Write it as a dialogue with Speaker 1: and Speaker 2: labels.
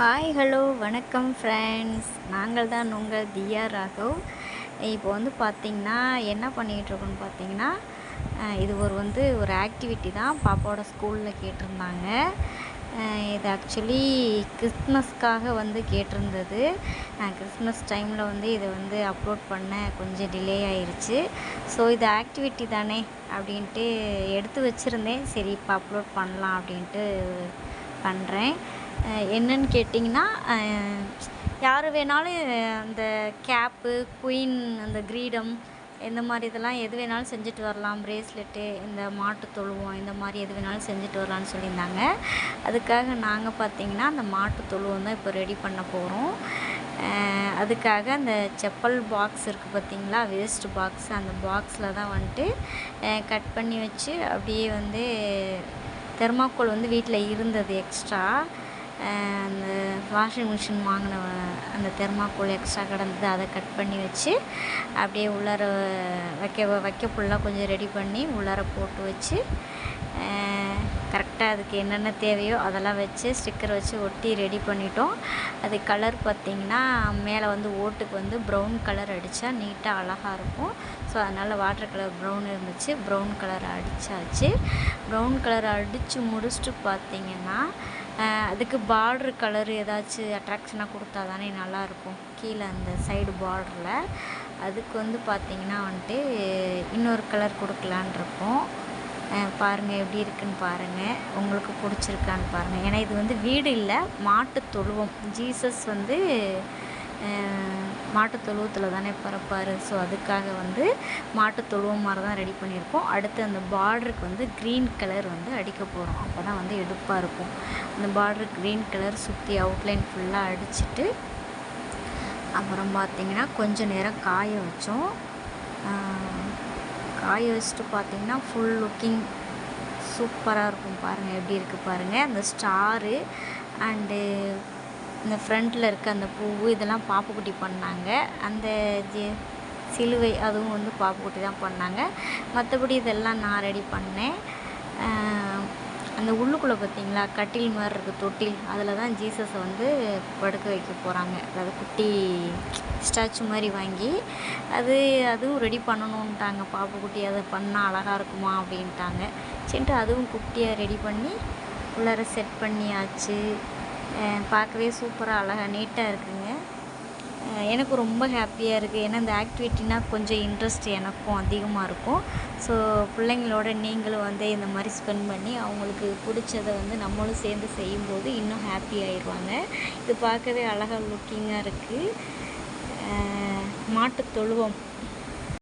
Speaker 1: Hi hello வணக்கம் friends நாங்கள் தான் உங்கள் தியா ராகவ். இப்போ வந்து பார்த்திங்கன்னா என்ன பண்ணிகிட்ருக்கோன்னு பார்த்தீங்கன்னா இது ஒரு வந்து ஒரு ஆக்டிவிட்டி தான் பாப்பாவோட ஸ்கூலில் கேட்டிருந்தாங்க. இது ஆக்சுவலி கிறிஸ்மஸ்க்காக வந்து கேட்டிருந்தது. கிறிஸ்மஸ் டைமில் வந்து இதை வந்து அப்லோட் பண்ண கொஞ்சம் டிலே ஆயிடுச்சு ஸோ இது ஆக்டிவிட்டி தானே அப்படின்ட்டு எடுத்து வச்சுருந்தேன். சரி இப்போ அப்லோட் பண்ணலாம் அப்படின்ட்டு பண்ணுறேன் என்னன்னு கேட்டிங்கன்னா யார் வேணாலும் அந்த கேப்பு குயின் அந்த கிரீடம் இந்த மாதிரி இதெல்லாம் எது வேணாலும் செஞ்சுட்டு வரலாம். ப்ரேஸ்லெட்டு இந்த மாட்டு தொழுவம் இந்த மாதிரி எது வேணாலும் செஞ்சுட்டு வரலான்னு சொல்லியிருந்தாங்க. அதுக்காக நாங்கள் பார்த்தீங்கன்னா அந்த மாட்டு தொழுவம் தான் இப்போ ரெடி பண்ண போகிறோம் அதுக்காக அந்த செப்பல் பாக்ஸ் இருக்குது பார்த்திங்களா வேஸ்ட் பாக்ஸ் அந்த பாக்ஸில் தான் வந்துட்டு கட் பண்ணி வச்சு அப்படியே வந்து தெர்மாக்கோல் வந்து வீட்டில் இருந்தது எக்ஸ்ட்ரா அந்த வாஷிங் மிஷின் வாங்கின அந்த தெர்மாக்கோல் எக்ஸ்ட்ரா கிடந்தது அதை கட் பண்ணி வச்சு அப்படியே உள்ளார வைக்க வைக்க ஃபுல்லாக கொஞ்சம் ரெடி பண்ணி உள்ளார போட்டு வச்சு கரெக்டாக அதுக்கு என்னென்ன தேவையோ அதெல்லாம் வச்சு ஸ்டிக்கர் வச்சு ஒட்டி ரெடி பண்ணிட்டோம். அது கலர் பார்த்திங்கன்னா மேலே வந்து ஓட்டுக்கு வந்து ப்ரௌன் கலர் அடித்தா நீட்டாக அழகாக இருக்கும். ஸோ அதனால் வாட்டர் கலர் ப்ரௌன் இருந்துச்சு. ப்ரௌன் கலர் அடித்தாச்சு ப்ரௌன் கலர் அடித்து முடிச்சுட்டு பார்த்திங்கன்னா அதுக்கு பார்ட்ரு கலர் ஏதாச்சும் அட்ராக்ஷனாக கொடுத்தா தானே நல்லாயிருக்கும். கீழே அந்த சைடு பார்டரில் அதுக்கு வந்து பார்த்திங்கன்னா வந்துட்டு இன்னொரு கலர் கொடுக்கலான் இருக்கோம். பாருங்கள் எப்படி இருக்குன்னு பாருங்கள் உங்களுக்கு பிடிச்சிருக்கான்னு பாருங்கள் ஏன்னா இது வந்து வீடு இல்லை மாட்டு தொழுவம். ஜீசஸ் வந்து மாட்டு தொழுவத்தில் தானே பிறப்பார். ஸோ அதுக்காக வந்து மாட்டு தொழுவம் மாதிரி தான் ரெடி பண்ணியிருக்கோம். அடுத்து அந்த பார்டருக்கு வந்து க்ரீன் கலர் வந்து அடிக்க போகிறோம் அப்போ தான் வந்து எடுப்பாக இருக்கும். அந்த பார்டர் க்ரீன் கலர் சுற்றி அவுட்லைன் ஃபுல்லாக அடிச்சுட்டு அப்புறம் பார்த்திங்கன்னா கொஞ்சம் நேரம் காய வச்சோம். காய வச்சுட்டு பார்த்தீங்கன்னா ஃபுல் லுக்கிங் சூப்பராக இருக்கும் பாருங்கள் எப்படி இருக்குது பாருங்கள் அந்த ஸ்டாரு அண்டு இந்த ஃப்ரண்ட்டில் இருக்க அந்த பூவு இதெல்லாம் பாப்புக்குட்டி பண்ணாங்க. அந்த சிலுவை அதுவும் வந்து பாப்புக்குட்டி தான் பண்ணாங்க. மற்றபடி இதெல்லாம் நான் ரெடி பண்ணேன். அந்த உள்ளுக்குள்ளே பார்த்தீங்களா கட்டில் மாதிரி இருக்குது தொட்டில். அதில் தான் ஜீசஸை வந்து படுக்க வைக்க போகிறாங்க அதாவது குட்டி ஸ்டாச்சு மாதிரி வாங்கி அது அதுவும் ரெடி பண்ணணுன்ட்டாங்க பாப்புக்குட்டி அதை பண்ணால் அழகாக இருக்குமா அப்படின்ட்டாங்க. சரின்ட்டு அதுவும் குட்டியாக ரெடி பண்ணி உள்ளார செட் பண்ணியாச்சு. பார்க்கவே சூப்பராக அழகாக நீட்டாக இருக்குங்க. எனக்கு ரொம்ப ஹாப்பியாக இருக்குது ஏன்னா இந்த ஆக்டிவிட்டினா கொஞ்சம் இன்ட்ரெஸ்ட் எனக்கும் அதிகமாக இருக்கும். ஸோ பிள்ளைங்களோட நீங்களும் வந்து இந்த மாதிரி ஸ்பெண்ட் பண்ணி அவங்களுக்கு பிடிச்சதை வந்து நம்மளும் சேர்ந்து செய்யும்போது இன்னும் ஹாப்பி ஆயிடுவாங்க. இது பார்க்கவே அழகாக லுக்கிங்காக இருக்குது மாட்டுத் தொழுவம்.